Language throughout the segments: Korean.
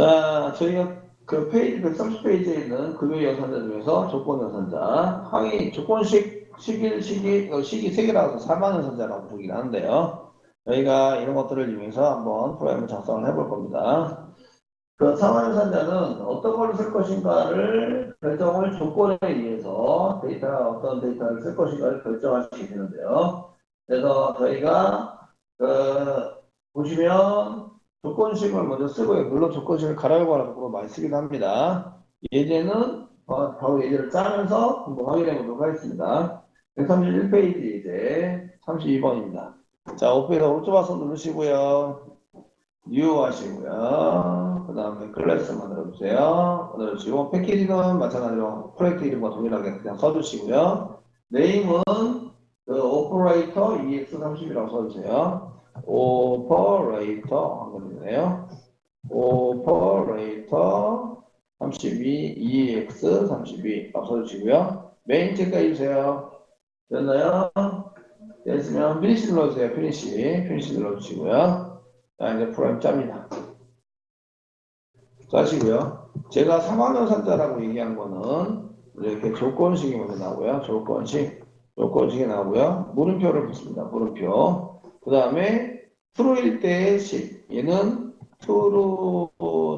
자, 저희가 그 페이지 130페이지에 있는 금요 연산자 중에서 조건 연산자, 항의 조건식 시기, 시기, 어, 시기 3개 나와서 4만 연산자라고 보긴 하는데요. 저희가 이런 것들을 이용해서 한번 프로그램을 작성을 해볼 겁니다. 그 4만 연산자는 어떤 걸 쓸 것인가를 결정을 조건에 의해서 데이터가 어떤 데이터를 쓸 것인가를 결정하시게 되는데요. 그래서 저희가 그 보시면 조건식을 먼저 쓰고요. 물론 조건식을 가라고 하라고 많이 쓰긴 합니다. 예제는 어, 바로 예제를 짜면서 한번 확인해 보도록 하겠습니다. 131페이지 예제 32번입니다. 자, 오페에서 오른쪽 바서 누르시고요. 뉴 하시고요. 그 다음에 클래스 만들어 주세요. 만들어주시고 패키지는 마찬가지로 프로젝트 이름과 동일하게 그냥 써주시고요. 네임은 그 오퍼레이터 EX30이라고 써주세요. 오퍼레이터 한글이네요. 오퍼레이터 32 EX32 라고 써주시고요. 메인 체크해 주세요. 됐나요? 됐으면 피니시 눌러주세요. 피니시. 피니시 눌러주시고요. 자, 이제 프로그램 짭니다. 짜시고요. 제가 3학년 산자라고 얘기한 거는 이렇게 조건식이 먼저 나오고요. 조건식. 조건식이 나오고요. 물음표를 붙습니다. 물음표. 그 다음에 true일 때의 식. 얘는 true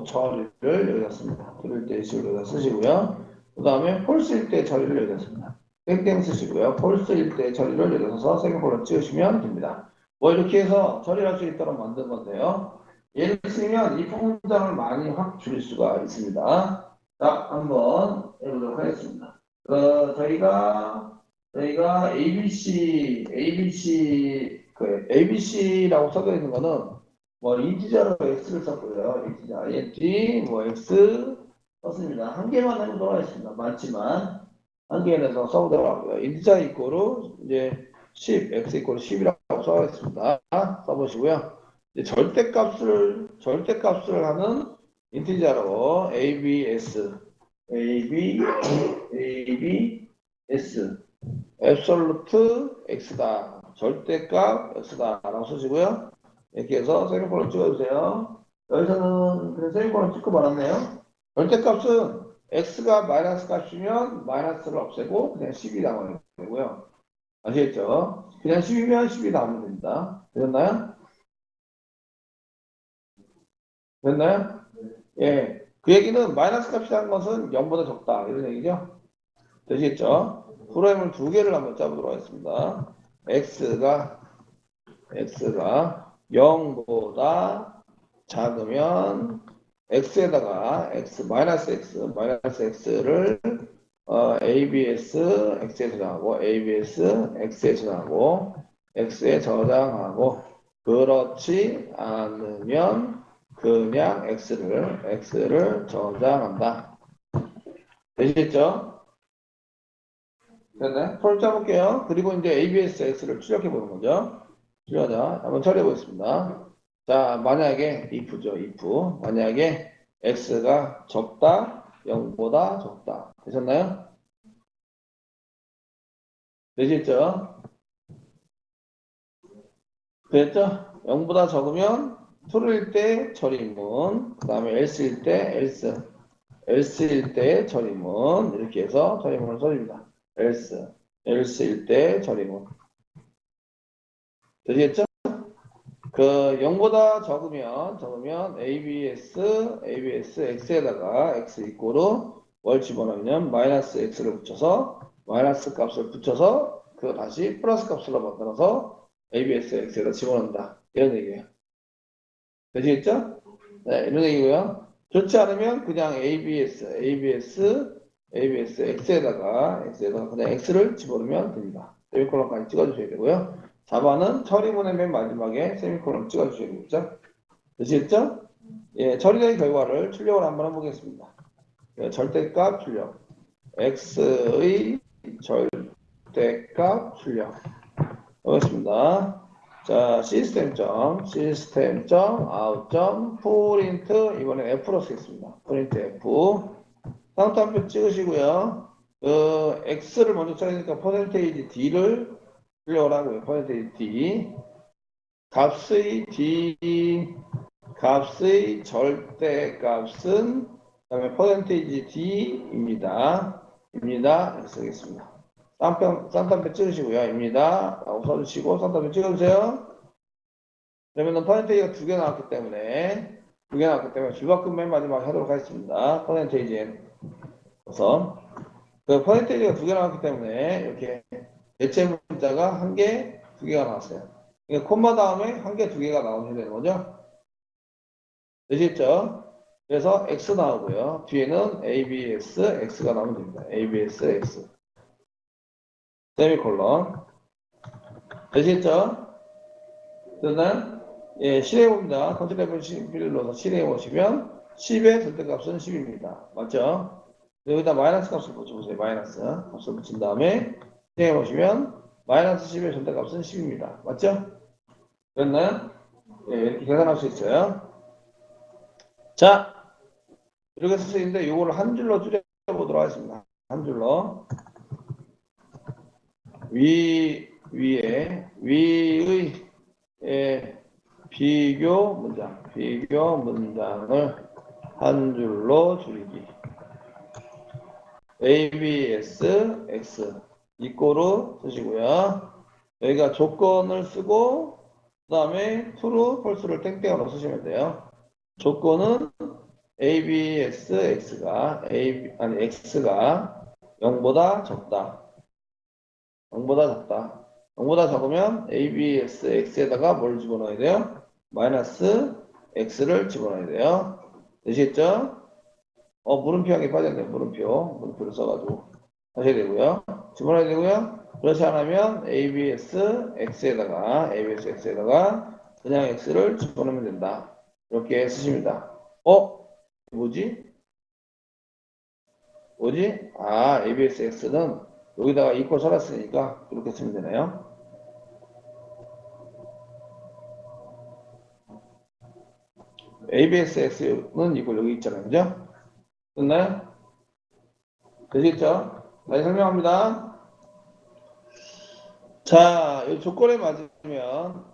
처리를 여기다 씁니다. true일 때의 식을 여기다 쓰시고요. 그 다음에 false일 때 처리를 여기다 씁니다. 땡땡 쓰시고요. false일 때 처리를 여기다 써서 세미콜론 찍으시면 됩니다. 뭐 이렇게 해서 처리할 수 있도록 만든 건데요. 예를 쓰면 이 문장을 많이 확 줄일 수가 있습니다. 자, 한번 해보도록 하겠습니다. 어, 저희가 저희가 ABC, ABC, 그 ABC라고 써져 있는 거는 뭐 인티저로 X를 썼고요. 인티저 int, 뭐 X 썼습니다. 한 개만 해보도록 하겠습니다. 많지만 한 개에서 써보도록 하고요. 인티저 이꼬로 이제 10, X 이꼬로 10이라고 써야겠습니다. 써보시고요. 이제 절대값을 절대값을 하는 인티저로 ABS, AB, ABS, 앱솔루트 X다, 절대값 X다라고 쓰시고요. 이렇게 해서 세미콜론 찍어주세요. 여기서는 세미콜론 찍고 말았네요. 절대값은 X가 마이너스 값이면 마이너스를 없애고 그냥 10이 나오는 거고요. 아시겠죠? 그냥 10이면 10이 나오면 됩니다. 되셨나요? 됐나요? 예. 그 얘기는 마이너스 값이라는 것은 0보다 적다. 이런 얘기죠? 되시겠죠? 프로그램을 두 개를 한번 짜보도록 하겠습니다. X가, x가 0보다 작으면 x에다가 x, 마이너스 x, 마이너스 x를 어, abs x에 저장하고 abs x에 저장하고 x에 저장하고 그렇지 않으면 그냥 x를 x를 저장한다. 되시겠죠? 됐네. 폴 짜볼게요. 그리고 이제 ABS X를 출력해 보는 거죠. 출력하자. 한번 처리해 보겠습니다. 자, 만약에 if죠, if. 만약에 X가 적다, 0보다 적다. 되셨나요? 되셨죠? 됐죠? 0보다 적으면 true일 때 처리문, 그 다음에 else일 때 else, else일 때 처리문, 이렇게 해서 처리문을 써줍니다. Else, else일 때 처리문. 되시겠죠? 그 0보다 적으면 적으면 abs, abs, x에다가 x 이꼬로 뭘 집어넣으면 마이너스 x를 붙여서 마이너스 값을 붙여서 그 다시 플러스 값으로 만들어서 abs, x에다 집어넣는다. 이런 얘기예요. 되시겠죠? 네, 이런 얘기고요. 좋지 않으면 그냥 abs, abs, abs, x에다가 x에다가 그냥 x를 집어넣으면 됩니다. 세미콜론까지 찍어주셔야 되고요. 4번은 처리문의 맨 마지막에 세미콜론 찍어주셔야 되겠죠? 되시겠죠? 예, 처리된 결과를 출력을 한번 해보겠습니다. 예, 절대값 출력. x의 절대값 출력. 하겠습니다. 자, 시스템점, 시스템점, 아웃점, 프린트, 이번엔 F로 쓰겠습니다. 프린트 F. 쌍따옴표 찍으시고요. 그, X를 먼저 쳐야 되니까 퍼센테이지 D를 출력을 하고요. 퍼센테이지 D. 값의 D, 값의 절대 값은 그다음에 퍼센테이지 d입니다. 입니다. 쓰겠습니다. 쌍편 쌍따옴표 찍으시고요. 입니다. 라고 써주시고 쌍따옴표 찍어주세요. 그러면은 퍼센테이지가 두 개 나왔기 때문에 두 개 나왔기 때문에 줄바꿈 맨 마지막에 하도록 하겠습니다. 퍼센테이지 에 우선 그 퍼센테이지가 두 개 나왔기 때문에 이렇게 대체 문자가 한 개, 두 개가 나왔어요. 그러니까 콤마 다음에 한 개, 두 개가 나오면 되는 거죠. 되시겠죠? 그래서 x 나오고요. 뒤에는 abs, x가 나오면 됩니다. abs, x. 세미콜론. 되시겠죠? 그러면 예, 실행해봅니다. 컨트롤 11을 넣어서 실행해보시면 10의 절대값은 10입니다. 맞죠? 여기다 마이너스 값을 붙여보세요. 마이너스 값을 붙인 다음에 실행해 보시면 마이너스 10의 절대값은 10입니다. 맞죠? 그랬나요? 예, 이렇게 계산할 수 있어요. 자, 이렇게 쓸 수 있는데 이거를 한 줄로 줄여보도록 하겠습니다. 한 줄로. 위, 위에, 위의 예, 비교 문장, 비교 문장을 한 줄로 줄이기. ABS, X. 이꼬로 쓰시고요. 여기가 조건을 쓰고, 그 다음에 true, false를 땡땡으로 쓰시면 돼요. 조건은 ABS, X가, A, 아니, X가 0보다 적다. 0보다 적다. 0보다 적으면 ABS, X에다가 뭘 집어넣어야 돼요? 마이너스 X를 집어넣어야 돼요. 되시겠죠? 어, 물음표 한개 빠졌네요. 물음표. 물음표를 써가지고. 하셔야 되고요. 집어넣어야 되고요. 그렇지 않으면 ABS, X에다가, ABS, X에다가 그냥 X를 집어넣으면 된다. 이렇게 쓰십니다. 어? 뭐지? 뭐지? 아, ABS, X는 여기다가 이꼴 써놨으니까 그렇게 쓰면 되나요? ABS, X는 이꼴 여기 있잖아요. 그죠? 됐나요? 되시겠죠? 다시 설명합니다. 자, 이 조건에 맞으면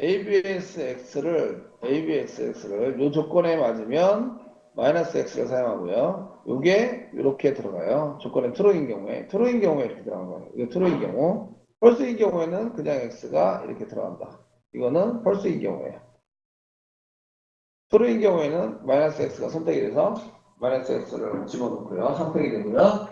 ABSX를 ABSX를 이 조건에 맞으면 마이너스 X를 사용하고요. 이게 이렇게 들어가요. 조건에 트루인 경우에 트루인 경우에 이렇게 들어간 거예요. 이게 트루인 경우 펄스인 경우에는 그냥 X가 이렇게 들어간다. 이거는 펄스인 경우에요. 트루인 경우에는 마이너스 X가 선택이 돼서 마이너스 X를 집어넣고요. 선택이 되고요.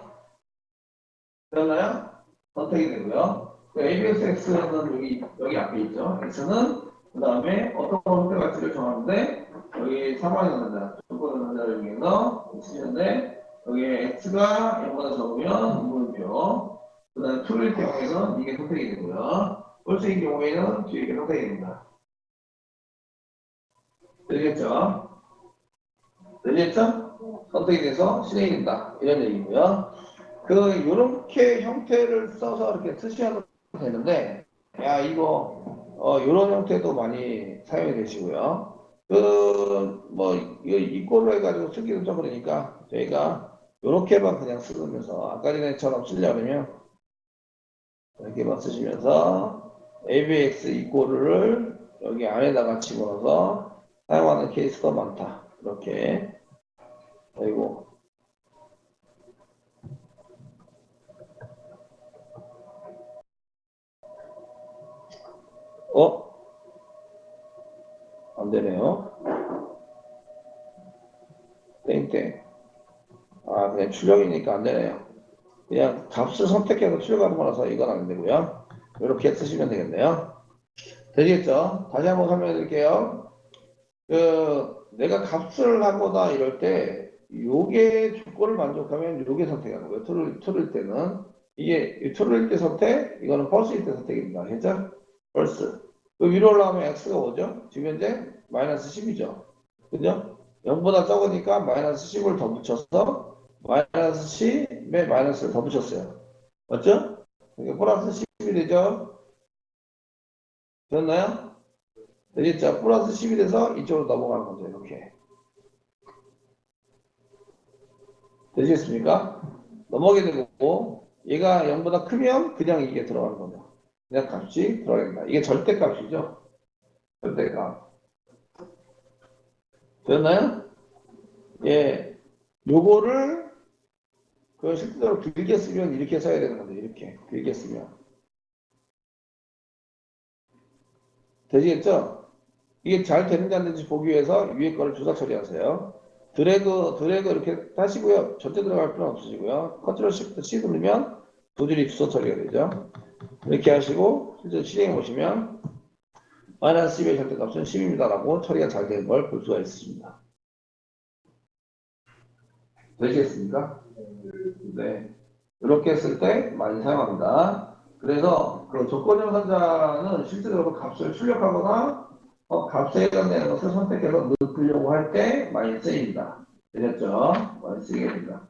되었나요? 선택이 되고요. 그 ABSX는 여기, 여기 앞에 있죠. X는 그 다음에 어떤 선택할지를 정하는데 여기 상황이 나온다. 조건 문자를 위해서 쓰시는데 여기에 X가 0보다 적으면 물음표 그 다음에 true일 경우에는 이게 선택이 되고요. false인 경우에는 뒤에 이게 선택이 됩니다. 되겠죠? 되겠죠? 선택이 돼서 실행이 된다. 이런 얘기고요. 그 요렇게 형태를 써서 이렇게 쓰셔도 되는데 야 이거 어 요런 형태도 많이 사용이 되시고요. 그뭐 이걸로 해가지고 쓰기는 좀 그러니까 저희가 요렇게만 그냥 쓰면서 아까 전에처럼 쓰려면 이렇게만 쓰시면서 ABX 이꼬를 여기 안에다가 집어넣어서 사용하는 케이스가 많다. 이렇게 그리고 어? 안 되네요. 땡땡. 아, 그냥 출력이니까 안 되네요. 그냥 값을 선택해서 출력하는 거라서 이건 안 되고요. 이렇게 쓰시면 되겠네요. 되시겠죠? 다시 한번 설명해 드릴게요. 그, 내가 값을 하거나 이럴 때, 요게 조건을 만족하면 요게 선택하는 거예요. 툴을, 툴일 때는. 이게, 툴일 때 선택, 이거는 펄스일 때 선택입니다. 괜찮? 펄스. 그 위로 올라가면 x가 뭐죠? 지금 현재 마이너스 10이죠. 그죠? 0보다 적으니까 마이너스 10을 더 붙여서 마이너스 10에 마이너스를 더 붙였어요. 맞죠? 그러니까 플러스 10이 되죠? 됐나요? 되겠죠? 플러스 10이 돼서 이쪽으로 넘어가는 거죠. 이렇게. 되시겠습니까? 넘어가게 되고 얘가 0보다 크면 그냥 이게 들어가는 거죠. 그냥 값이 들어가야 된다. 이게 절대값이죠. 절대값. 됐나요? 예. 요거를 그 실제로 길게 쓰면 이렇게 써야 되는 건데 이렇게 길게 쓰면 되시겠죠? 이게 잘 되는지 안 되는지 보기 위해서 위에 거를 주사 처리하세요. 드래그 드래그 이렇게 하시고요. 절대 들어갈 필요는 없으시고요. 컨트롤 시프트 C 누르면 두 줄이 주소 처리가 되죠. 이렇게 하시고 실제 실행해 보시면 마이너스 10의 절대값은 10입니다 라고 처리가 잘 된 걸 볼 수가 있습니다. 되시겠습니까? 네. 이렇게 했을 때 많이 사용합니다. 그래서 그 조건형 산자는 실제로 그 값을 출력하거나 어, 값에 해당되는 것을 선택해서 넣으려고 할 때 많이 쓰입니다. 되셨죠? 많이 쓰게 됩니다.